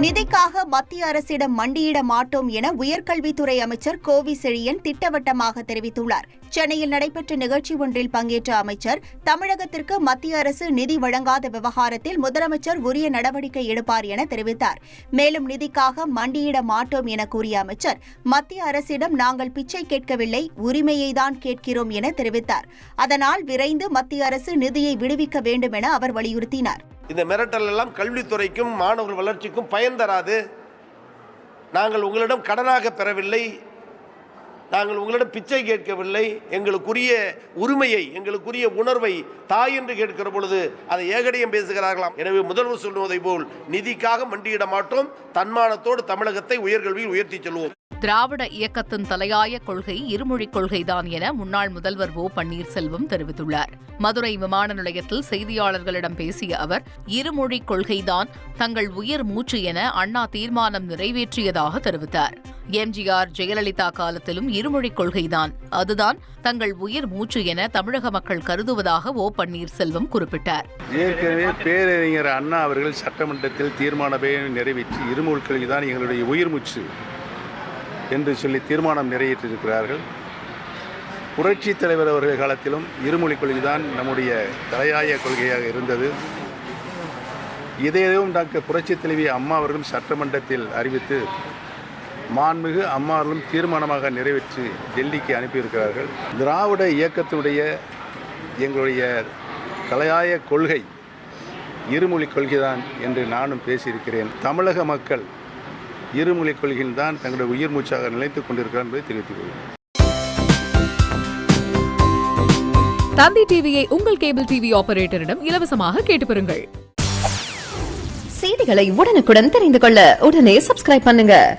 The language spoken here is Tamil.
நிதிக்காக மத்திய அரசிடம் மண்டியிட மாட்டோம் என உயர்கல்வித்துறை அமைச்சர் கோவி செழியன் திட்டவட்டமாக தெரிவித்துள்ளார். சென்னையில் நடைபெற்ற நிகழ்ச்சி ஒன்றில் பங்கேற்ற அமைச்சர் தமிழகத்திற்கு மத்திய அரசு நிதி வழங்காத விவகாரத்தில் முதலமைச்சர் உரிய நடவடிக்கை எடுப்பார் என தெரிவித்தார். மேலும் நிதிக்காக மண்டியிட மாட்டோம் என கூறிய அமைச்சர் மத்திய அரசிடம் நாங்கள் பிச்சை கேட்கவில்லை உரிமையை தான் கேட்கிறோம் என தெரிவித்தார். அதனால் விரைந்து மத்திய அரசு நிதியை விடுவிக்க வேண்டும் என அவர் வலியுறுத்தினார். இந்த மிரட்டல் எல்லாம் கல்வித்துறைக்கும் மாணவர்கள் வளர்ச்சிக்கும் பயன் தராது. நாங்கள் உங்களிடம் கடனாக பெறவில்லை. நாங்கள் உங்களிடம் பிச்சை கேட்கவில்லை எங்களுக்குரிய உரிமையை எங்களுக்குரிய உணர்வை தாய் என்று கேட்கிற பொழுது அதை ஏகடையும் பேசுகிறார்களாம். எனவே முதல்வர் சொல்லுவதை போல் நிதிக்காக மண்டியிட மாட்டோம் தன்மானத்தோடு தமிழகத்தை உயர்கல்வியில் உயர்த்தி செல்வோம். திராவிட இயக்கத்தின் தலையாய கொள்கை இருமொழிக் கொள்கைதான் என முன்னாள் முதல்வர் ஓ பன்னீர்செல்வம் தெரிவித்துள்ளார். மதுரை விமான நிலையத்தில் செய்தியாளர்களிடம் பேசிய அவர் இருமொழிக் கொள்கைதான் தங்கள் உயிர் மூச்சு என அண்ணா தீர்மானம் நிறைவேற்றியதாக தெரிவித்தார். எம்ஜிஆர் ஜெயலலிதா காலத்திலும் இருமொழிக் கொள்கைதான். அதுதான் தங்கள் உயிர் மூச்சு என தமிழக மக்கள் கருதுவதாக ஓ பன்னீர்செல்வம் குறிப்பிட்டார். ஏற்கனவே பேரறிஞர் அண்ணா அவர்கள் சட்டமன்றத்தில் தீர்மானமே நிறைவேற்றி இருமொழிக் கொள்கைதான் எங்களுடைய உயிர் மூச்சு என்று சொல்லி தீர்மானம் நிறைவேற்றியிருக்கிறார்கள். புரட்சித் தலைவர் அவர்கள் காலத்திலும் இருமொழிக் கொள்கைதான் நம்முடைய தலையாய கொள்கையாக இருந்தது. இதையும் டாக்டர் புரட்சி தலைவி அம்மா அவர்களும் சட்டமன்றத்தில் அறிவித்து மாண்புமிகு அம்மா அவர்களும் தீர்மானமாக நிறைவேற்றி டெல்லிக்கு அனுப்பியிருக்கிறார்கள். திராவிட இயக்கத்தினுடைய எங்களுடைய தலையாய கொள்கை இருமொழிக் கொள்கைதான் என்று நானும் பேசியிருக்கிறேன். தமிழக மக்கள் இருமொழிக் கொள்கையில்தான் தங்களுடைய உயிர் மூச்சாக நிலைத்துக் கொண்டிருக்கிறார் என்பதை தெரிவித்துக் கொள்கிறேன். தந்தி டிவியை உங்கள் கேபிள் டிவி ஆபரேட்டரிடம் இலவசமாக கேட்டு பெறுங்கள் செய்திகளை உடனுக்குடன் தெரிந்து கொள்ள உடனே சப்ஸ்கிரைப் பண்ணுங்க.